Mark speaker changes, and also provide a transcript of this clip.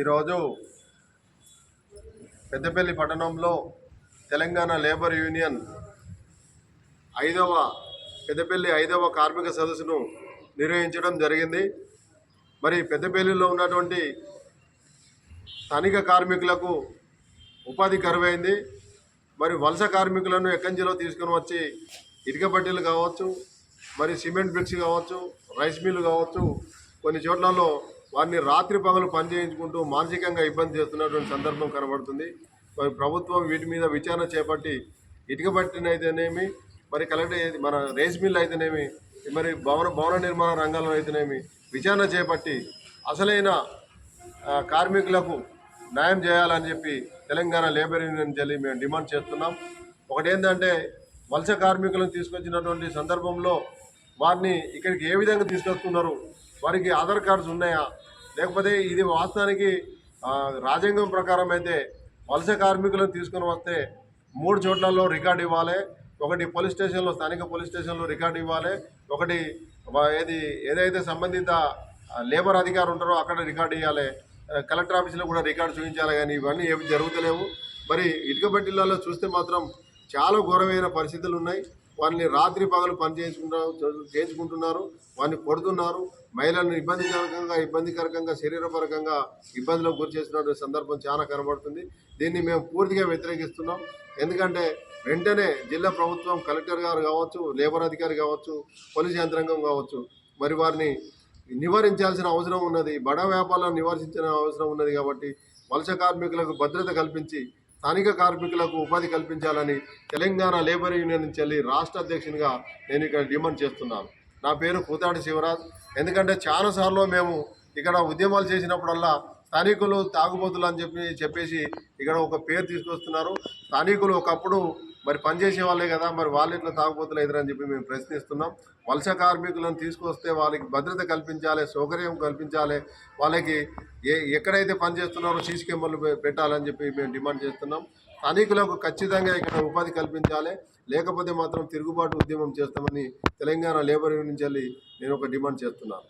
Speaker 1: ఈరోజు పెద్దపల్లి పట్టణంలో Telangana labour union ఐదవ పెద్దపల్లి ఐదవ కార్మిక సదస్సును నిర్వహించడం జరిగింది. మరి పెద్దపల్లిలో ఉన్నటువంటి స్థానిక కార్మికులకు ఉపాధి కరువైంది. మరి వలస కార్మికులను ఎక్కంజిలో తీసుకొని వచ్చి ఇటుక బట్టీలు కావచ్చు మరి సిమెంట్ బ్రిక్స్ కావచ్చు రైస్ మిల్లు కావచ్చు కొన్ని చోట్లలో వారిని రాత్రి పగలు పనిచేయించుకుంటూ మానసికంగా ఇబ్బంది చేస్తున్నటువంటి సందర్భం కనబడుతుంది. మరి ప్రభుత్వం వీటి మీద విచారణ చేపట్టి ఇటుక పట్టినైతేనేమి మరి కలెక్టర్ మన రేస్ మిల్ అయితేనేమి మరి భవన భవన నిర్మాణ రంగంలో అయితేనేమి విచారణ చేపట్టి అసలైన కార్మికులకు న్యాయం చేయాలని చెప్పి తెలంగాణ లేబర్ యూనియన్ చెల్లి మేము డిమాండ్ చేస్తున్నాం. ఒకటేంటంటే వలస కార్మికులను తీసుకొచ్చినటువంటి సందర్భంలో వారిని ఇక్కడికి ఏ విధంగా తీసుకొస్తున్నారు? వారికి ఆధార్ కార్డ్స్ ఉన్నాయా? లేకపోతే ఇది వాస్తవానికి రాజ్యాంగం ప్రకారం అయితే వలస కార్మికులను తీసుకొని వస్తే మూడు చోట్లలో రికార్డు ఇవ్వాలి. ఒకటి పోలీస్ స్టేషన్లో స్థానిక పోలీస్ స్టేషన్లో రికార్డు ఇవ్వాలి. ఒకటి ఏది ఏదైతే సంబంధిత లేబర్ అధికారి ఉంటారో అక్కడ రికార్డు ఇవ్వాలి కలెక్టర్ ఆఫీస్లో కూడా రికార్డు చూపించాలి కానీ ఇవన్నీ ఏమి జరుగుతలేవు. మరి ఇటుకబట్టిలలో చూస్తే మాత్రం చాలా ఘోరమైన పరిస్థితులు ఉన్నాయి. వారిని రాత్రి పగలు పని చేసుకుంటారు చేయించుకుంటున్నారు వారిని కొడుతున్నారు మహిళలను ఇబ్బందికరంగా ఇబ్బందికరంగా శరీరపరకంగా ఇబ్బందులకు గురి చేస్తున్నటువంటి సందర్భం చాలా కనబడుతుంది. దీన్ని మేము పూర్తిగా వ్యతిరేకిస్తున్నాం. ఎందుకంటే వెంటనే జిల్లా ప్రభుత్వం కలెక్టర్ గారు కావచ్చు లేబర్ అధికారి కావచ్చు పోలీస్ యంత్రాంగం కావచ్చు మరి వారిని నివారించాల్సిన అవసరం ఉన్నది. బడా వ్యాపారాలను నివారించిన అవసరం ఉన్నది కాబట్టి వలస కార్మికులకు భద్రత కల్పించి స్థానిక కార్మికులకు ఉపాధి కల్పించాలని తెలంగాణ లేబర్ యూనియన్ నుంచి వెళ్ళి రాష్ట్ర అధ్యక్షునిగా నేను ఇక్కడ డిమాండ్ చేస్తున్నాను. నా పేరు కూతాడి శివరాజ్. ఎందుకంటే చాలాసార్లు మేము ఇక్కడ ఉద్యమాలు చేసినప్పుడల్లా స్థానికులు తాగుబోతులు అని చెప్పి చెప్పేసి ఇక్కడ ఒక పేరు తీసుకొస్తున్నారు. స్థానికులు ఒకప్పుడు మరి పనిచేసే వాళ్ళే కదా మరి వాళ్ళు ఇట్లా తాగుబోతులు అవుతారని చెప్పి మేము ప్రశ్నిస్తున్నాం. వలస కార్మికులను తీసుకొస్తే వాళ్ళకి భద్రత కల్పించాలి సౌకర్యం కల్పించాలి వాళ్ళకి ఏ ఎక్కడైతే పని చేస్తున్నారో సీసీ కెమెరాలు పెట్టాలని చెప్పి మేము డిమాండ్ చేస్తున్నాం. స్థానికులకు ఖచ్చితంగా ఇక్కడ ఉపాధి కల్పించాలి. లేకపోతే మాత్రం తిరుగుబాటు ఉద్యమం చేస్తామని తెలంగాణ లేబర్ యూనియన్ నుంచి వెళ్ళి నేను ఒక డిమాండ్ చేస్తున్నాను.